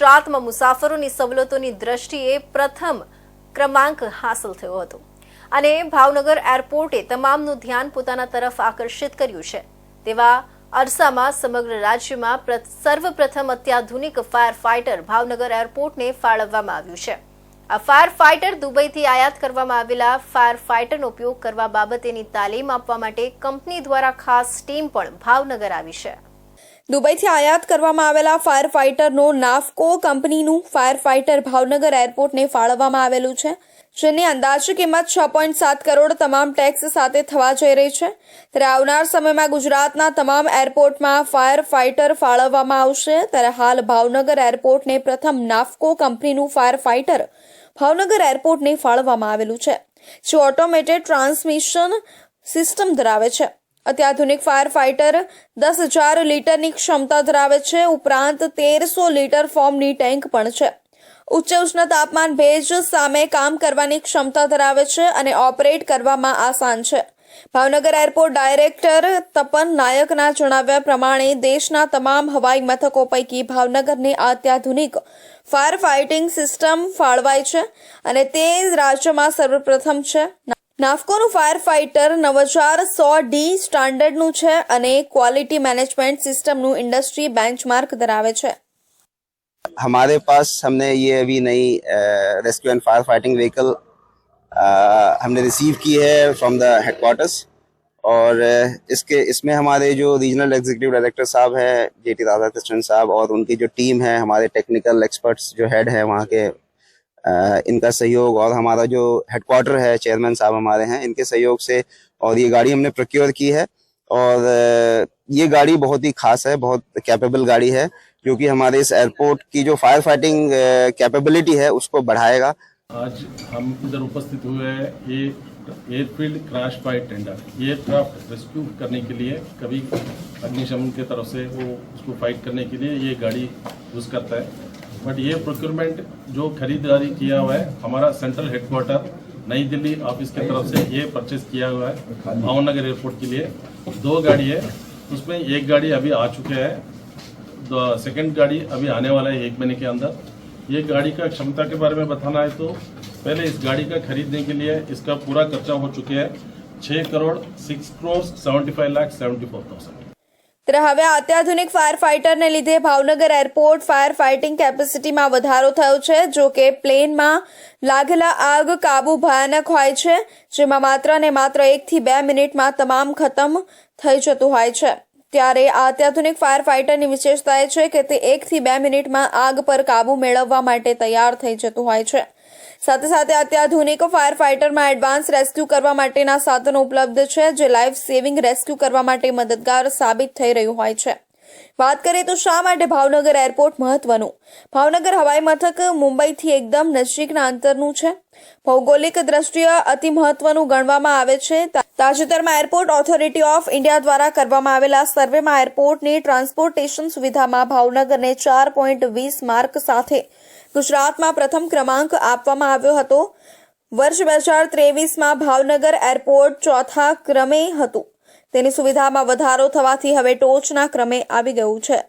ગુજરાતમાં મુસાફરોની સવલતોની દ્રષ્ટિએ પ્રથમ ક્રમાંક હાંસલ થયો હતો. અને ભાવનગર એરપોર્ટે તમામનું ધ્યાન પોતાના તરફ આકર્ષિત કર્યું છે. તેવા અરસામાં સમગ્ર રાજ્યમાં સર્વપ્રથમ અત્યાધુનિક ફાયર ફાઇટર ભાવનગર એરપોર્ટને ફાળવવામાં આવ્યું છે. આ ફાયર ફાઇટર દુબઈથી આયાત કરવામાં આવેલા ફાયર ફાઇટરનો ઉપયોગ કરવા બાબતેની તાલીમ આપવા માટે કંપની દ્વારા ખાસ ટીમ પણ ભાવનગર આવી છે. દુબઈથી આયાત કરવામાં આવેલા ફાયર ફાઇટરનો નાફકો કંપનીનું ફાયર ફાઇટર ભાવનગર એરપોર્ટને ફાળવવામાં આવેલું છે, જેની અંદાજે કિંમત છ પોઈન્ટ સાત કરોડ તમામ ટેક્સ સાથે થવા જઈ રહી છે. ત્યારે આવનાર સમયમાં ગુજરાતના તમામ એરપોર્ટમાં ફાયર ફાઇટર ફાળવવામાં આવશે. ત્યારે હાલ ભાવનગર એરપોર્ટને પ્રથમ નાફકો કંપનીનું ફાયર ફાઇટર ભાવનગર એરપોર્ટને ફાળવવામાં આવેલું છે, જે ઓટોમેટેડ ટ્રાન્સમિશન સિસ્ટમ ધરાવે છે. અત્યાધુનિક ફાયર ફાઇટર દસ હજાર લીટરની ક્ષમતા ધરાવે છે. ઉપરાંત તેરસો લીટર ફોર્મની ટેન્ક પણ છે. ઉચ્ચ ઉષ્ણ તાપમાન ભેજ સામે કામ કરવાની ક્ષમતા ધરાવે છે અને ઓપરેટ કરવામાં આસાન છે. ભાવનગર એરપોર્ટ ડાયરેક્ટર તપન નાયકના જણાવ્યા પ્રમાણે દેશના તમામ હવાઈ મથકો પૈકી ભાવનગરની અત્યાધુનિક ફાયર ફાઇટિંગ સિસ્ટમ ફાળવાય છે અને તે રાજ્યમાં સર્વપ્રથમ છે. નાફકોનું ફાયર ફાઇટર નવ હજાર સો ડી સ્ટાન્ડર્ડનું છે અને ક્વોલિટી મેનેજમેન્ટ સિસ્ટમનું ઇન્ડસ્ટ્રી બેન્ચમાર્ક ધરાવે છે हमारे पास हमने ये अभी नई rescue and fire fighting vehicle हमने रिसीव की है फ्रॉम द हेडक्वार्टर्स और अ, इसके इसमें हमारे जो रीजनल एग्जीक्यूटिव डायरेक्टर साहब हैं जे टी राधा कृष्णन साहब और उनकी जो टीम है हमारे टेक्निकल एक्सपर्ट्स जो हेड है वहाँ के अ, इनका सहयोग और हमारा जो हेडक्वार्टर है चेयरमैन साहब हमारे हैं, इनके सहयोग से और ये गाड़ी हमने प्रोक्योर की है और ये गाड़ी बहुत ही खास है, बहुत कैपेबल गाड़ी है जो कि हमारे इस एयरपोर्ट की जो फायर फाइटिंग कैपेबिलिटी है, उसको बढ़ाएगा। आज हम इधर उपस्थित हुए हैं, ये airfield crash fight tender aircraft rescue करने के लिए, कभी अग्निशमन की तरफ़ से वो उसको फाइट करने के लिए ये गाड़ी यूज़ करता है। बट ये प्रोक्योरमेंट जो खरीदारी किया हुआ है, हमारा सेंट्रल हेडक्वार्टर नई दिल्ली ऑफ़िस की तरफ़ से ये परचेज किया हुआ है भावनगर एयरपोर्ट के लिए। दो गाड़ी है, उसमें एक गाड़ी अभी आ चुके हैं सेकंड गाड़ी अभी आने वाला है एक महीने के अंदर। ये गाड़ी का क्षमता के बारे में बताना है तो पहले इस गाड़ी का खरीदने के लिए इसका पूरा खर्चा हो चुके हैं छह crore six crore seventy five lakh seventy four thousand ત્યારે હવે અત્યાધુનિક ફાયર ફાઇટરને લીધે ભાવનગર એરપોર્ટ ફાયર ફાઇટિંગ કેપેસિટીમાં વધારો થયો છે, જો કે પ્લેનમાં લાગેલા આગ કાબુ ભયાનક હોય છે, જેમાં માત્ર ને માત્ર એકથી બે મિનિટમાં તમામ ખતમ થઈ જતું હોય છે. ત્યારે આ અત્યાધુનિક ફાયર ફાઇટરની વિશેષતા એ છે કે તે એકથી બે મિનિટમાં આગ પર કાબુ મેળવવા માટે તૈયાર થઈ જતું હોય છે. સાથે સાથે અત્યાધુનિક ફાયર ફાઇટરમાં એડવાન્સ રેસ્ક્યુ કરવા માટેના સાધનો ઉપલબ્ધ છે, જે લાઈફ સેવિંગ રેસ્ક્યુ કરવા માટે મદદગાર સાબિત થઈ રહ્યું હોય છે. વાત કરીએ તો શા માટે ભાવનગર એરપોર્ટ મહત્વનું? ભાવનગર હવાઈ મથક મુંબઈથી એકદમ નજીકના અંતરનું છે. ભૌગોલિક દ્રષ્ટિએ અતિ મહત્વનું ગણવામાં આવે છે. તાજેતરમાં એરપોર્ટ ઓથોરિટી ઓફ ઇન્ડિયા દ્વારા કરવામાં આવેલા સર્વેમાં એરપોર્ટની ટ્રાન્સપોર્ટેશન સુવિધામાં ભાવનગરને ચાર પોઈન્ટ વીસ માર્ક સાથે ગુજરાતમાં પ્રથમ ક્રમાંક આપવામાં આવ્યો હતો. વર્ષ બે હજાર ત્રેવીસમાં ભાવનગર એરપોર્ટ ચોથા ક્રમે હતું. તેની સુવિધામાં વધારો થવાથી હવે ટોચના ક્રમે આવી ગયું છે.